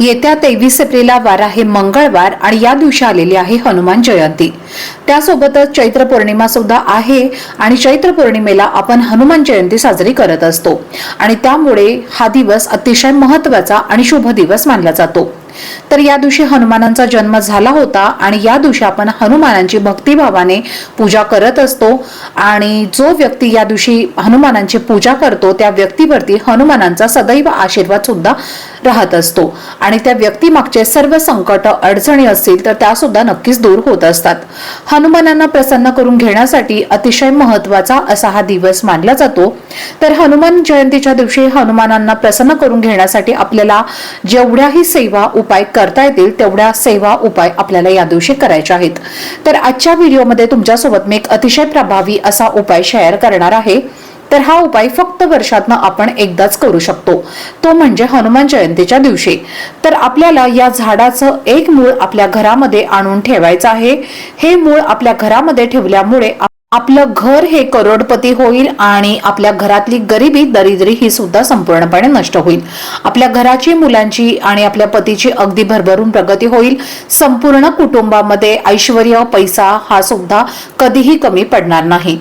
येत्या तेवीस एप्रिलला वार आहे मंगळवार आणि या दिवशी आलेली आहे हनुमान जयंती. त्यासोबतच चैत्र पौर्णिमा सुद्धा आहे आणि चैत्र पौर्णिमेला आपण हनुमान जयंती साजरी करत असतो. आणि त्यामुळे हा दिवस अतिशय महत्त्वाचा आणि शुभ दिवस मानला जातो. तर या दिवशी हनुमानांचा जन्म झाला होता आणि या दिवशी आपण हनुमानांची भक्तिभावाने पूजा करत असतो. आणि जो व्यक्ती या दिवशी हनुमानांची पूजा करतो त्या व्यक्तीवरती हनुमानांचा सदैव आशीर्वाद सुद्धा राहत असतो. आणि त्या व्यक्तीमागचे सर्व संकट अडचणी असतील तर त्या सुद्धा नक्कीच दूर होत असतात. हनुमानांना प्रसन्न करून घेण्यासाठी अतिशय महत्त्वाचा असा हा दिवस मानला जातो. तर हनुमान जयंतीच्या दिवशी हनुमानांना प्रसन्न करून घेण्यासाठी आपल्याला जेवढ्याही सेवा उपाय करता येतील तेवढ्या सेवा उपाय आपल्याला या दिवशी करायचे आहेत. तर आजच्या व्हिडिओमध्ये तुमच्यासोबत मी एक अतिशय प्रभावी असा उपाय शेअर करणार आहे. तर हा उपाय फक्त वर्षातनं आपण एकदाच करू शकतो. तो म्हणजे हनुमान जयंतीच्या दिवशी. तर आपल्याला या झाडाचं एक मूळ आपल्या घरामध्ये आणून ठेवायचं आहे. हे मूळ आपल्या घरामध्ये ठेवल्यामुळे आपलं घर हे करोडपती होईल आणि आपल्या घरातली गरिबी दरिद्री ही सुद्धा संपूर्णपणे नष्ट होईल. आपल्या घराची मुलांची आणि आपल्या पतीची अगदी भरभरून प्रगती होईल. संपूर्ण कुटुंबामध्ये ऐश्वर पैसा हा सुद्धा कधीही कमी पडणार नाही.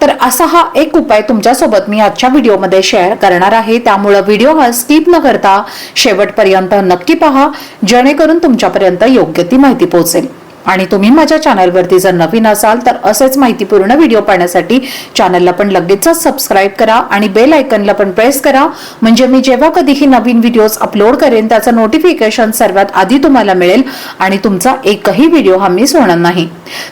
तर असा हा एक उपाय तुमच्यासोबत मी आजच्या व्हिडिओमध्ये शेअर करणार आहे. त्यामुळं व्हिडिओ हा स्किप न करता शेवटपर्यंत नक्की पहा. जेणेकरून तुमच्यापर्यंत योग्य ती माहिती पोहोचेल. आणि तुम्ही माझ्या चॅनलवरती जर नवीन असाल तर असेच माहितीपूर्ण व्हिडिओ पाहण्यासाठी चॅनलला पण लगेचच सबस्क्राईब करा आणि बेल आयकनला पण प्रेस करा. म्हणजे मी जेव्हा कधीही नवीन व्हिडिओज अपलोड करेन त्याचं नोटिफिकेशन सर्वात आधी तुम्हाला मिळेल आणि तुमचा एकही व्हिडिओ हा मिस होणार नाही.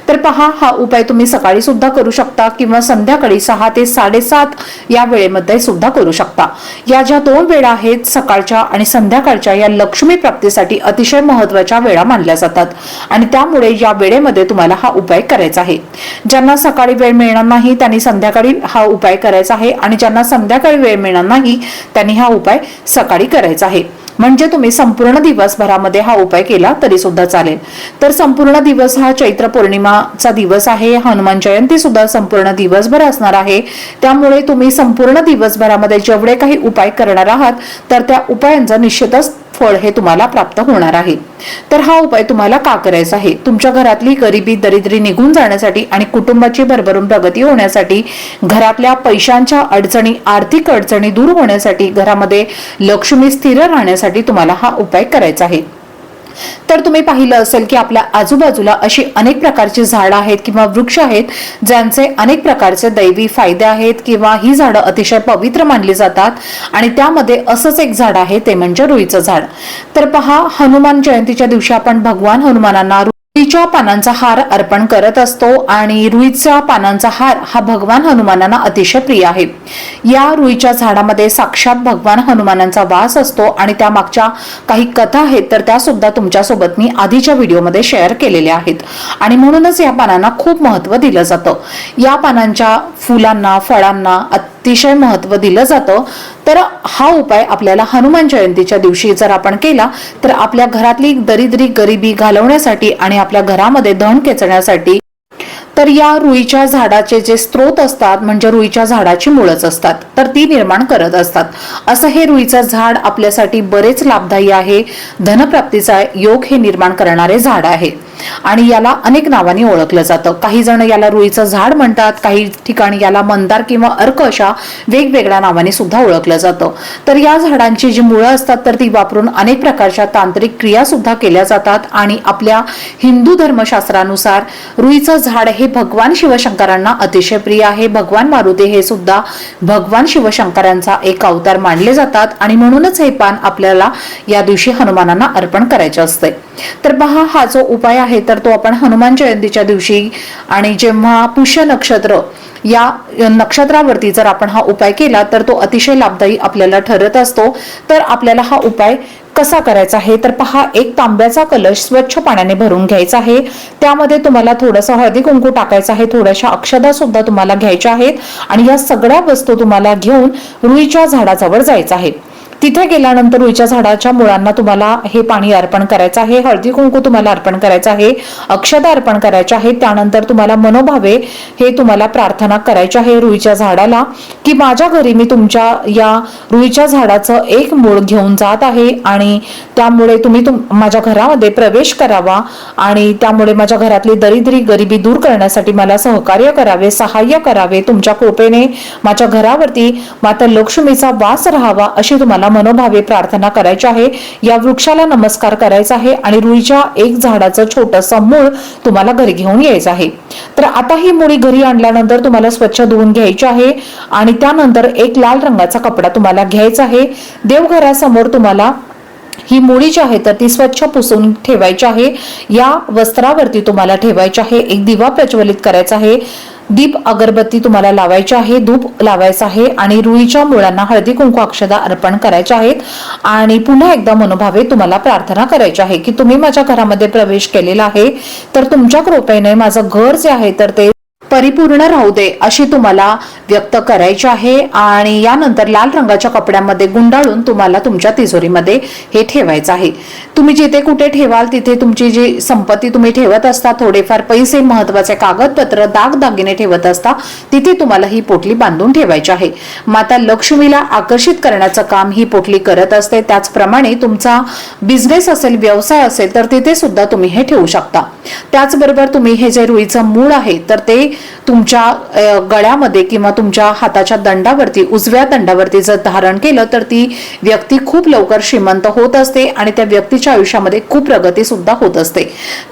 तर पहा हा उपाय तुम्ही सकाळी सुद्धा करू शकता किंवा संध्याकाळी सहा ते साडेसात या वेळेमध्ये सुद्धा करू शकता. या ज्या दोन वेळा आहेत सकाळच्या आणि संध्याकाळच्या या लक्ष्मी प्राप्तीसाठी अतिशय महत्त्वाच्या वेळा मानल्या जातात. आणि त्यामुळे या वेळेमध्ये तुम्हाला हा उपाय करायचा आहे. ज्यांना सकाळी वेळ मिळणार नाही त्यांनी संध्याकाळी हा उपाय करायचा आहे आणि ज्यांना संध्याकाळी वेळ मिळणार नाही त्यांनी हा उपाय सकाळी करायचा आहे. म्हणजे तुम्ही संपूर्ण दिवसभरामध्ये हा उपाय केला तरी सुद्धा चालेल. तर संपूर्ण दिवस हा चैत्र पौर्णिमाचा दिवस आहे हनुमान जयंती सुद्धा संपूर्ण दिवसभर असणार आहे. त्यामुळे तुम्ही संपूर्ण दिवसभरामध्ये जेवढे काही उपाय करणार आहात तर त्या उपायांचं निश्चितच फळ हे तुम्हाला प्राप्त होणार आहे. तर हा उपाय तुम्हाला का करायचा आहे? तुमच्या घरातली गरिबी दरिद्री निघून जाण्यासाठी आणि कुटुंबाची भरभरून प्रगती होण्यासाठी घरातल्या पैशांच्या अडचणी आर्थिक अडचणी दूर होण्यासाठी घरामध्ये लक्ष्मी स्थिर राहण्यासाठी तुम्हाला हा उपाय करायचा आहे. तर तुम्ही पाहिलं असेल की आपल्या आजूबाजूला अशी अनेक प्रकारची झाडं आहेत किंवा वृक्ष आहेत ज्यांचे अनेक प्रकारचे दैवी फायदे आहेत किंवा ही झाडं अतिशय पवित्र मानली जातात आणि त्यामध्ये असंच एक झाड आहे ते म्हणजे रुईचं झाड. तर पहा हनुमान जयंतीच्या दिवशी आपण भगवान हनुमानांना रुईच्या पानांचा हार अर्पण करत असतो आणि रुईच्या पानांचा हार हा भगवान हनुमानांना अतिशय प्रिय आहे. या रुईच्या झाडामध्ये साक्षात भगवान हनुमानांचा वास असतो आणि त्या मागच्या काही कथा आहेत तर त्या सुद्धा तुमच्यासोबत मी आधीच्या व्हिडिओमध्ये शेअर केलेल्या आहेत. आणि म्हणूनच या पानांना खूप महत्त्व दिलं जातं. या पानांच्या फुलांना फळांना अतिशय महत्त्व दिलं जातं. तर हा उपाय आपल्याला हनुमान जयंतीच्या दिवशी जर आपण केला तर आपल्या घरातली दरिद्री गरिबी घालवण्यासाठी आणि आपल्या घरामध्ये धन खेचण्यासाठी तर या रुईच्या झाडाचे जे स्त्रोत असतात म्हणजे रुईच्या झाडाची मुळच असतात तर ती निर्माण करत असतात. असं हे रुईचं झाड आपल्यासाठी बरेच लाभदायी आहे. धनप्राप्तीचा योग हे निर्माण करणारे झाड आहे. आणि याला अनेक नावांनी ओळखलं जातं. काही जण याला रुईचं झाड म्हणतात काही ठिकाणी याला मंदार किंवा अर्क अशा वेगवेगळ्या नावाने सुद्धा ओळखलं जातं. तर या झाडांची जी मुळं असतात तर ती वापरून अनेक प्रकारच्या तांत्रिक क्रिया सुद्धा केल्या जातात. आणि आपल्या हिंदू धर्मशास्त्रानुसार रुईचं झाड हे भगवान शिवशंकरांना अतिशय प्रिय आहे. भगवान मारुती हे सुद्धा भगवान शिवशंकरांचा एक अवतार मानले जातात आणि म्हणूनच हे पान आपल्याला या दिवशी हनुमानांना अर्पण करायचे असते. तर पहा हा जो उपाय आहे तर तो आपण हनुमान जयंतीच्या दिवशी आणि जेव्हा पुष्य नक्षत्र या नक्षत्रावरती जर आपण हा उपाय केला तर तो अतिशय लाभदायी आपल्याला ठरत असतो. तर आपल्याला हा उपाय कसा करायचा आहे? तर पहा एक तांब्याचा कलश स्वच्छ पाण्याने भरून घ्यायचा आहे. त्यामध्ये तुम्हाला थोडंसं हळदी कुंकू टाकायचं आहे. थोड्याशा अक्षदा सुद्धा तुम्हाला घ्यायच्या आहेत. आणि या सगळ्या वस्तू तुम्हाला घेऊन रुईच्या झाडाजवळ जायचं आहे. तिथे गेल्यानंतर रुईच्या झाडाच्या मुळांना तुम्हाला हे पाणी अर्पण करायचं आहे हळदी कुंकू तुम्हाला अर्पण करायचं आहे अक्षता अर्पण करायच्या आहे. त्यानंतर तुम्हाला मनोभावे हे तुम्हाला प्रार्थना करायची आहे रुईच्या झाडाला की माझ्या घरी मी तुमच्या या रुईच्या झाडाचं एक मूळ घेऊन जात आहे आणि त्यामुळे तुम्ही तुम माझ्या घरामध्ये प्रवेश करावा आणि त्यामुळे माझ्या घरातली दरिद्री गरिबी दूर करण्यासाठी मला सहकार्य करावे सहाय्य करावे तुमच्या कृपेने माझ्या घरावरती माता लक्ष्मीचा वास राहावा अशी तुम्हाला मनोभावे प्रार्थना करायची आहे. या वृक्षाला नमस्कार करायचा आहे आणि रुईच्या एक झाडाचं छोटस मूळ तुम्हाला घरी घेऊन यायचं आहे. तर आता ही मुळी घरी आणल्यानंतर तुम्हाला स्वच्छ धुवून घ्यायची आहे आणि त्यानंतर एक लाल रंगाचा कपडा तुम्हाला घ्यायचा आहे. देवघरासमोर तुम्हाला ही मुळी जी आहे तर ती स्वच्छ पुसून ठेवायची आहे. या वस्त्रावरती तुम्हाला ठेवायची आहे. एक दिवा प्रज्वलित करायचा आहे. दीप अगरबत्ती तुम्हाला लावायची आहे धूप लावायचं आहे आणि रुईच्या मुळांना हळदी कुंकू अक्षदा अर्पण करायच्या आहेत. आणि पुन्हा एकदा मनोभावे तुम्हाला प्रार्थना करायची आहे की तुम्ही माझ्या घरामध्ये प्रवेश केलेला आहे तर तुमच्या कृपेने माझं घर जे आहे तर ते परिपूर्ण राहू दे अशी तुम्हाला व्यक्त करायची आहे. आणि यानंतर लाल रंगाच्या कपड्यामध्ये गुंडाळून तुम्हाला तुमच्या तिजोरीमध्ये हे ठेवायचं आहे. तुम्ही जिथे कुठे ठेवाल तिथे तुमची जी संपत्ती तुम्ही ठेवत असता थोडेफार पैसे महत्त्वाचे कागदपत्र दागदागिने ठेवत असता तिथे तुम्हाला ही पोटली बांधून ठेवायची आहे. माता लक्ष्मीला आकर्षित करण्याचं काम ही पोटली करत असते. त्याचप्रमाणे तुमचा बिझनेस असेल व्यवसाय असेल तर तिथे सुद्धा तुम्ही हे ठेवू शकता. त्याचबरोबर तुम्ही हे जे रुईचं मूळ आहे तर ते तुमच्या गळ्यामध्ये किंवा तुमच्या हाताच्या दंडावरती उजव्या दंडावरती जर धारण केलं तर ती व्यक्ती खूप लवकर श्रीमंत होत असते आणि त्या व्यक्तीच्या आयुष्यामध्ये खूप प्रगती सुद्धा होत असते.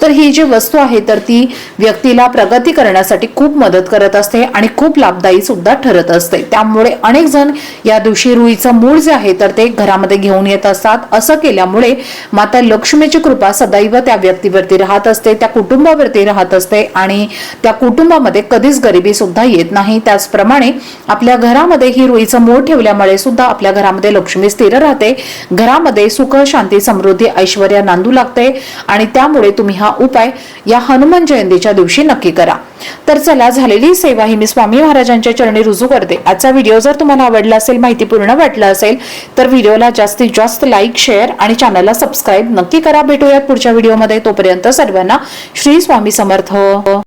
तर ही जी वस्तू आहे तर ती व्यक्तीला प्रगती करण्यासाठी खूप मदत करत असते आणि खूप लाभदायी सुद्धा ठरत असते. त्यामुळे अनेक जण या दिवशी रुईचं मूळ जे आहे तर ते घरामध्ये घेऊन येत असतात. असं केल्यामुळे माता लक्ष्मीची कृपा सदैव त्या व्यक्तीवरती राहत असते त्या कुटुंबावरती राहत असते आणि त्या कुटुंबामध्ये कधीच गरिबी सुद्धा येत नाही. त्याचप्रमाणे आपल्या घरामध्ये ही रुईचं मूळ ठेवल्यामुळे सुद्धा आपल्या घरामध्ये लक्ष्मी स्थिर राहते. घरामध्ये सुख शांती समृद्धी ऐश्वर्या नांदू लागते. आणि त्यामुळे तुम्ही हा उपाय या हनुमान जयंतीच्या दिवशी नक्की करा. तर चला झालेली सेवा ही मी स्वामी महाराजांच्या चरणी रुजू करते. आजचा व्हिडिओ जर तुम्हाला आवडला असेल माहितीपूर्ण वाटला असेल तर व्हिडिओला जास्तीत जास्त लाईक शेअर आणि चॅनलला सबस्क्राईब नक्की करा. भेटूयात पुढच्या व्हिडिओमध्ये. तोपर्यंत सर्वांना श्री स्वामी समर्थ.